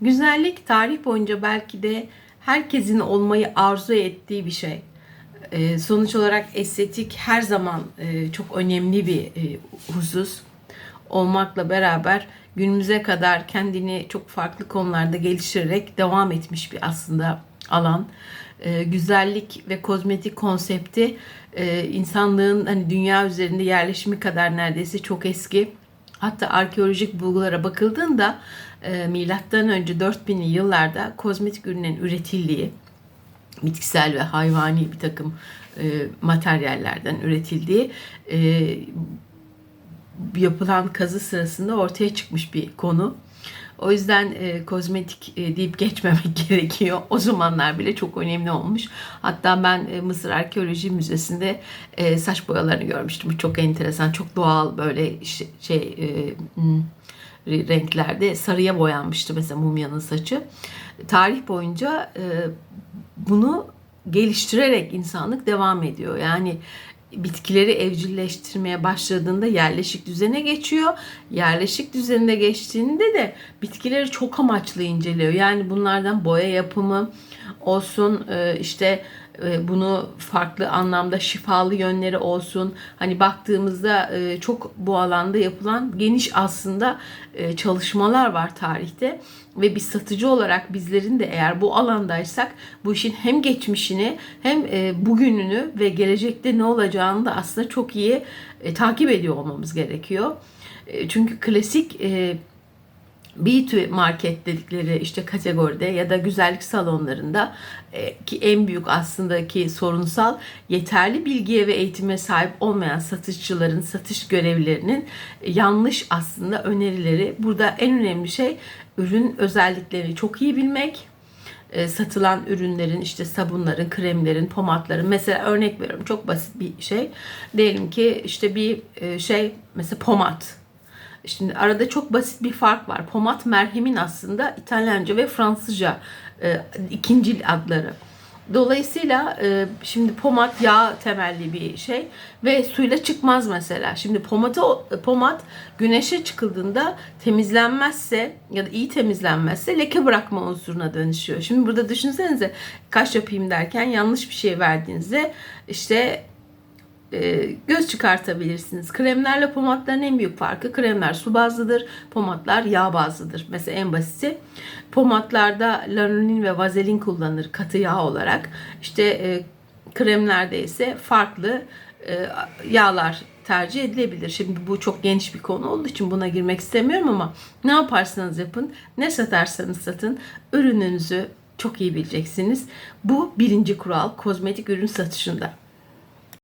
Güzellik tarih boyunca belki de herkesin olmayı arzu ettiği bir şey. Ee, sonuç olarak estetik her zaman e, çok önemli bir e, husus olmakla beraber günümüze kadar kendini çok farklı konularda geliştirerek devam etmiş bir aslında alan. Ee, güzellik ve kozmetik konsepti e, insanlığın hani dünya üzerinde yerleşimi kadar neredeyse çok eski. Hatta arkeolojik bulgulara bakıldığında e, milattan önce 4000'li yıllarda kozmetik ürünlerin üretildiği, bitkisel ve hayvani bir takım e, materyallerden üretildiği e, yapılan kazı sırasında ortaya çıkmış bir konu. O yüzden e, kozmetik e, deyip geçmemek gerekiyor. O zamanlar bile çok önemli olmuş. Hatta ben e, Mısır Arkeoloji Müzesi'nde e, saç boyalarını görmüştüm. Çok enteresan, çok doğal böyle şey, şey e, renklerde sarıya boyanmıştı mesela mumyanın saçı. Tarih boyunca e, bunu geliştirerek insanlık devam ediyor. Yani bitkileri evcilleştirmeye başladığında yerleşik düzene geçiyor. Yerleşik düzenine geçtiğinde de bitkileri çok amaçlı inceliyor. Yani bunlardan boya yapımı olsun e, işte e, bunu farklı anlamda şifalı yönleri olsun. Hani baktığımızda e, çok bu alanda yapılan geniş aslında çalışmalar var tarihte ve bir satıcı olarak bizlerin de eğer bu alandaysak bu işin hem geçmişini hem bugününü ve gelecekte ne olacağını da aslında çok iyi takip ediyor olmamız gerekiyor. Çünkü klasik beauty market dedikleri işte kategoride ya da güzellik salonlarında e, ki en büyük aslında ki sorunsal yeterli bilgiye ve eğitime sahip olmayan satışçıların satış görevlilerinin yanlış aslında önerileri. Burada en önemli şey ürün özelliklerini çok iyi bilmek, e, satılan ürünlerin işte sabunların, kremlerin, pomatların mesela örnek veriyorum çok basit bir şey. Diyelim ki işte bir e, şey mesela pomat Şimdi arada çok basit bir fark var. Pomat merhemin aslında İtalyanca ve Fransızca e, ikincil adları. Dolayısıyla e, şimdi pomat yağ temelli bir şey ve suyla çıkmaz mesela. Şimdi pomatı pomat güneşe çıkıldığında temizlenmezse ya da iyi temizlenmezse leke bırakma unsuruna dönüşüyor. Şimdi burada düşünsenize kaş yapayım derken yanlış bir şey verdiğinizde işte e, göz çıkartabilirsiniz. Kremlerle pomatların en büyük farkı kremler su bazlıdır, pomatlar yağ bazlıdır. Mesela en basiti pomatlarda lanolin ve vazelin kullanılır katı yağ olarak. İşte e, kremlerde ise farklı e, yağlar tercih edilebilir. Şimdi bu çok geniş bir konu olduğu için buna girmek istemiyorum ama ne yaparsanız yapın, ne satarsanız satın ürününüzü çok iyi bileceksiniz. Bu birinci kural kozmetik ürün satışında.